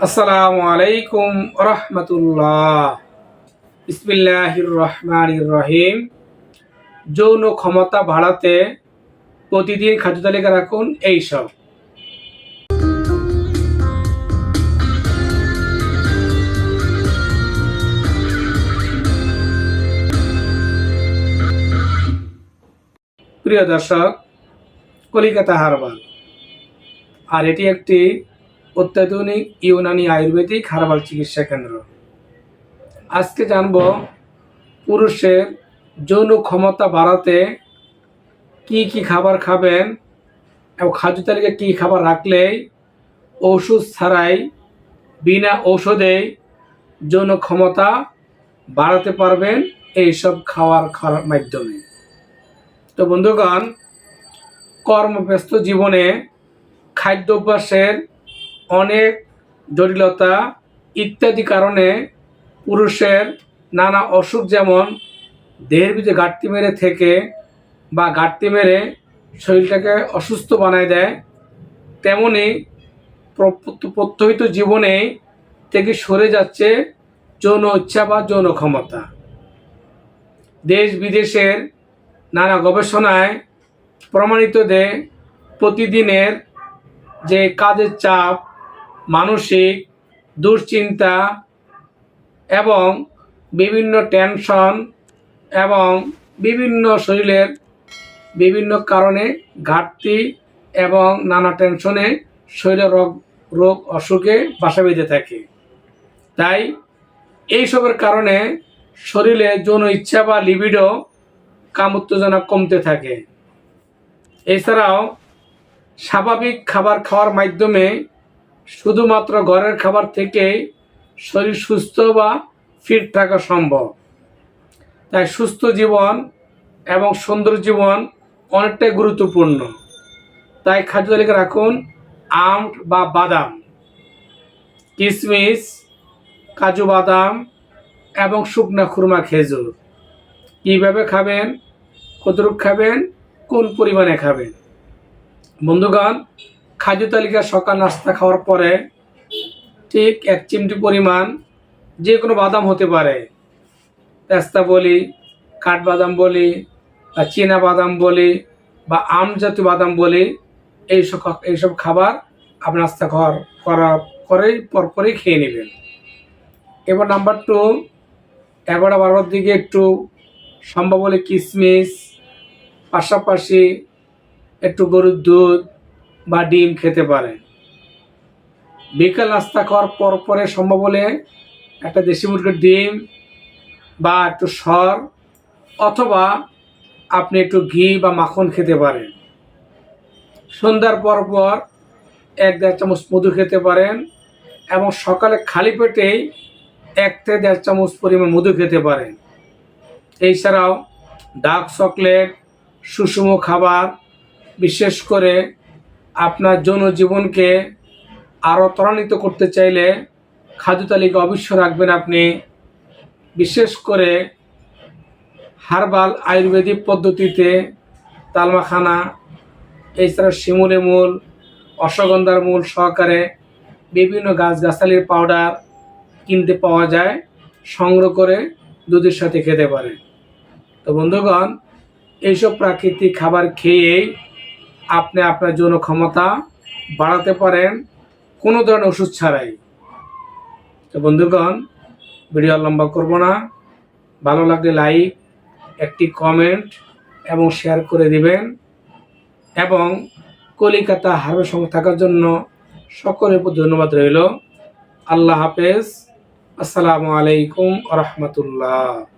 আসসালামু আলাইকুম রহমতুল্লাহ। ইসমিল্লাহির রহমানির রহিম যৌন ক্ষমতা বাড়াতে প্রতিদিন খাদ্য তালিকা রাখুন এইসব। প্রিয় দর্শক, কলিকাতা হারবাল। আর এটি একটি অত্যাধুনিক ইউনানি আয়ুর্বেদিক হারবাল চিকিৎসা কেন্দ্র। আজকে জানব পুরুষের যৌন ক্ষমতা বাড়াতে কি কি খাবার খাবেন এবং খাদ্য তালিকায় কী খাবার রাখলেই ওষুধ ছাড়াই বিনা ঔষধে যৌন ক্ষমতা বাড়াতে পারবেন এইসব খাওয়ার খাওয়ার মাধ্যমে। তো বন্ধুগণ, কর্মব্যস্ত জীবনে খাদ্যাভ্যাসের অনেক জটিলতা ইত্যাদি কারণে পুরুষের নানা অসুখ যেমন দেহের ভিতরে ঘাটতি মেরে থেকে বা ঘাটতি মেরে শরীরটাকে অসুস্থ বানায় দেয়, তেমনি প্রত্যহিত জীবনে থেকে সরে যাচ্ছে যৌন ইচ্ছা বা যৌন ক্ষমতা। দেশ বিদেশের নানা গবেষণায় প্রমাণিত দেয় প্রতিদিনের যে কাজের চাপ মানসিক, দুশ্চিন্তা এবং বিভিন্ন টেনশন এবং বিভিন্ন শরীরের বিভিন্ন কারণে ঘাটতি এবং নানা টেনশনে শরীরের রোগ রোগ অসুখে বাসা বেঁধে থাকে। তাই এইসবের কারণে শরীরে যৌন ইচ্ছা বা লিবিডো কাম উত্তেজনা কমতে থাকে। এছাড়াও স্বাভাবিক খাবার খাওয়ার মাধ্যমে শুধুমাত্র ঘরের খাবার থেকে শরীর সুস্থ বা ফিট থাকা সম্ভব। তাই সুস্থ জীবন এবং সুন্দর জীবন অনেকটাই গুরুত্বপূর্ণ। তাই খাদ্য তালিকা রাখুন আম বা বাদাম কিশমিশ কাজু বাদাম এবং শুকনা খুরমা খেজুর। কীভাবে খাবেন, কতটুক খাবেন, কোন পরিমাণে খাবেন? বন্ধুগণ খাদ্য তালিকা সকাল নাস্তা খাওয়ার পরে ঠিক এক চিমটি পরিমাণ যে কোনো বাদাম হতে পারে। পেস্তা বলি কাঠবাদাম বলি, বা চীনা বাদাম বলি, বা আম জাতীয় বাদাম বলি এইসব এইসব খাবার আপনি নাস্তা খাওয়ার করার পরেই পরপরই খেয়ে নেবেন। এবার নাম্বার টু এগারোটা বারোটার দিকে একটু সম্ভব হলে কিশমিশ পাশাপাশি একটু গরুর দুধ বা ডিম খেতে পারেন বিকাল নাস্তা খাওয়ার পর পরে সম্ভব হলে একটা দেশি মুরগির ডিম বা একটু সর অথবা আপনি একটু ঘি বা মাখন খেতে পারেন। সন্ধ্যার পর পর এক দেড় চামচ মধু খেতে পারেন এবং সকালে খালি পেটেই এক থেকে দেড় চামচ পরিমাণ মধু খেতে পারেন। এছাড়াও ডার্ক চকলেট সুষম খাবার, বিশেষ করে আপনার জনজীবনকে আরও ত্বরান্বিত করতে চাইলে খাদ্য তালিকা অবশ্য রাখবেন আপনি। বিশেষ করে হার্বাল আয়ুর্বেদিক পদ্ধতিতে তালমাখানা, এছাড়া শিমুলে মূল, অশ্বগন্ধার মূল সহকারে বিভিন্ন গাছগাছালির পাউডার কিনতে পাওয়া যায়, সংগ্রহ করে দুধের সাথে খেতে পারে তো বন্ধুগণ, এইসব প্রাকৃতিক খাবার খেয়েই আপনি আপনার যৌন ক্ষমতা বাড়াতে পারেন, কোনো ধরনের ওষুধ ছাড়াই। তো বন্ধুগণ, ভিডিও লম্বা করব না। ভালো লাগলে লাইক, একটি কমেন্ট এবং শেয়ার করে দিবেন। এবং কলিকাতা হারবের সঙ্গে থাকার জন্য সকলের উপর ধন্যবাদ রইল। আল্লাহ হাফেজ। আসসালামু আলাইকুম রহমতুল্লাহ।